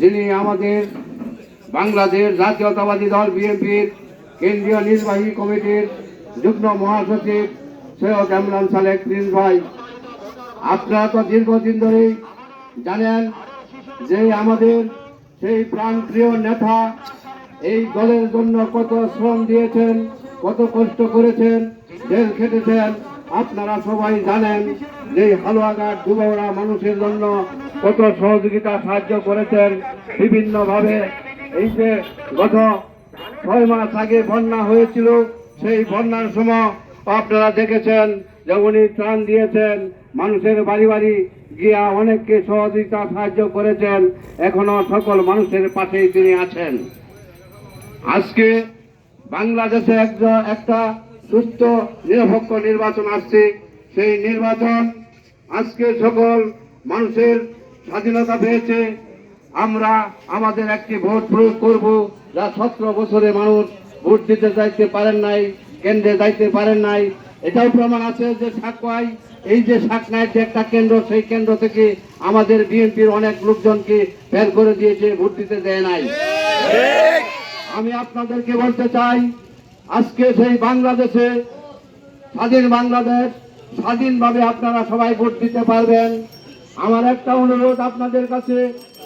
যিনি আমাদের বাংলাদেশ জাতীয়তাবাদী দল বিএনপির কেন্দ্রীয় নির্বাহী কমিটির যুগ্ম মহাসচিব সৈয়দ ইমরান সালেক প্রিন্স ভাই। আপনারা তো দীর্ঘদিন ধরেই জানেন যে আমাদের সেই প্রাণপ্রিয় নেতা এই দলের জন্য কত শ্রম দিয়েছেন, কত কষ্ট করেছেন, জেল খেটেছেন। আপনারা সবাই জানেন যে হালুয়াঘাট দুবরা মানুষের জন্য কত সহযোগিতা সাহায্য করেছেন বিভিন্নভাবে। এই যে গত ছয় মাস আগে বন্যা হয়েছিল, সেই বন্যার সময় আপনারা দেখেছেন যে উনি ত্রাণ দিয়েছেন, মানুষের বাড়ি বাড়ি গিয়া অনেককে সহযোগিতা সাহায্য করেছেন, এখনও সকল মানুষের পাশেই তিনি আছেন। আজকে বাংলাদেশে একজন একটা সুস্থ নিরপেক্ষ নির্বাচন আসছে। সেই নির্বাচন আজকে সকল মানুষের স্বাধীনতা পেয়েছে। আমরা আমাদের একটি ভোট প্রয়োগ করব। যা সতেরো বছরে মানুষ ভোট দিতে যাইতে পারেন নাই কেন্দ্রে যাইতে পারেন নাই। এটাও প্রমাণ আছে যে সাকুয়াই এই যে সাকনায় যে একটা কেন্দ্র সেই কেন্দ্র থেকে আমাদের বিএনপির অনেক লোকজনকে ফেল করে দিয়েছে ভোট দিতে দেয় নাই। আমি আপনাদেরকে বলতে চাই আজকে সেই বাংলাদেশে স্বাধীন বাংলাদেশ, স্বাধীনভাবে আপনারা সবাই ভোট দিতে পারবেন। আমার একটা অনুরোধ আপনাদের কাছে,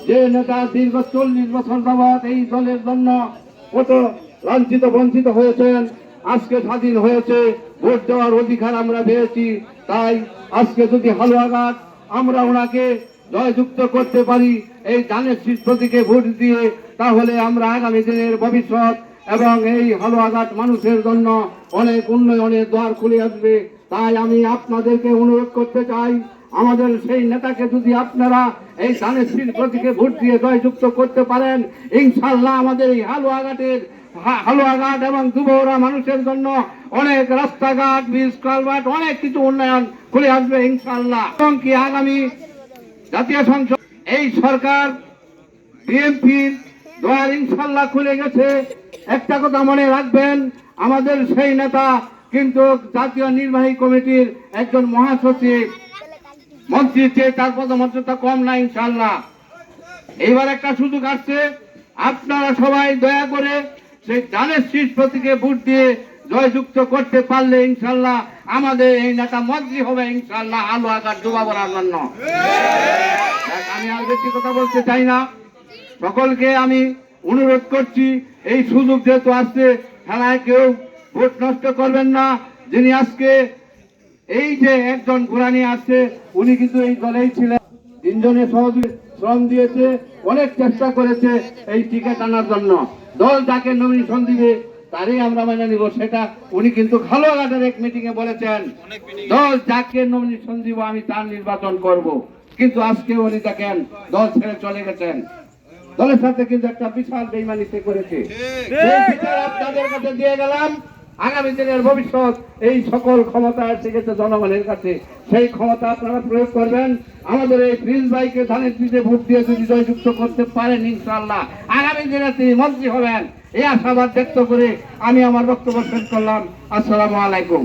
যে নেতা দীর্ঘ চল্লিশ বছর যাবৎ এই দলের জন্য কত লাঞ্ছিত, বঞ্চিত হয়েছেন, আজকে স্বাধীন হয়েছে, ভোট দেওয়ার অধিকার আমরা পেয়েছি। তাই আজকে যদি হালুয়াঘাট আমরা ওনাকে জয়যুক্ত করতে পারি, এই দানের শীষ প্রতীকে ভোট দিয়ে, তাহলে আমরা আগামী দিনের ভবিষ্যৎ এবং এই হালুয়াঘাট মানুষের জন্য অনেক উন্নয়নের দ্বার খুলে আসবে। তাই আমি আপনাদেরকে অনুরোধ করতে চাই, আমাদের সেই নেতাকে যদি আপনারা এই শীষ প্রতীকে ভোট দিয়ে জয়যুক্ত করতে পারেন ইনশাল্লাহ আমাদের এই হালুয়াঘাটের হালুয়াঘাট এবং দুবৌরা মানুষের জন্য অনেক রাস্তাঘাট ব্রিজ কালভার্ট অনেক কিছু উন্নয়ন খুলে আসবে ইনশাল্লাহ এবং কি আগামী জাতীয় সংসদ, এই সরকার, বিএনপির দয়ার ইনশাল্লাহ খুলে গেছে। একটা কথা মনে রাখবেন আমাদের সেই নেতা কিন্তু জাতীয় নির্বাহী কমিটির একজন মহাসচিব। মন্ত্রী চেয়ে তার পদমর্যাদা কম না ইনশাল্লাহ এইবার একটা সুযোগ আসছে আপনারা সবাই দয়া করে সেই ধানের শীষ প্রতীকে ভোট দিয়ে জয়যুক্ত করতে পারলে ইনশাল্লাহ আমাদের এই নেতা মন্ত্রী হবে ইনশাল্লাহ আলো আকার ডুবাবরার জন্য। আমি আর বেশি কথা বলতে চাই না। সকলকে আমি অনুরোধ করছি এই সুযোগ যেহেতু আসছে খেলায় কেউ ভোট নষ্ট করবেন না। যিনি আজকে এই যে একজন ঘোরানি আসছে উনি কিন্তু এই দলেই ছিলেন। তিনজনে সহযোগী শ্রম দিয়েছে অনেক চেষ্টা করেছে এই টিকিট আনার জন্য। দল যাকে নমিনেশন দিবে তারই আমরা মেনে নিব সেটা উনি কিন্তু খালোঘাটের এক মিটিং এ বলেছেন। দল যাকে নমিনেশন দিব আমি তার নির্বাচন করব। কিন্তু আজকে উনি দেখেন দল ছেড়ে চলে গেছেন। দলের সাথে কিন্তু একটা বিশাল বেইমানি সে করেছে। আপনাদের কাছে দিয়ে গেলাম আগামী দিনের ভবিষ্যৎ এই সকল ক্ষমতা এসে গেছে জনগণের কাছে। সেই ক্ষমতা আপনারা প্রয়োগ করবেন। আমাদের এই প্রিন্স ভাইকে ধানের পিঠে ভোট দিয়ে যদি জয়যুক্ত করতে পারেন ইনশাল্লাহ আগামী দিনে তিনি মন্ত্রী হবেন। এই আশাবাদ ব্যক্ত করে আমি আমার বক্তব্য শেষ করলাম। আসসালামু আলাইকুম।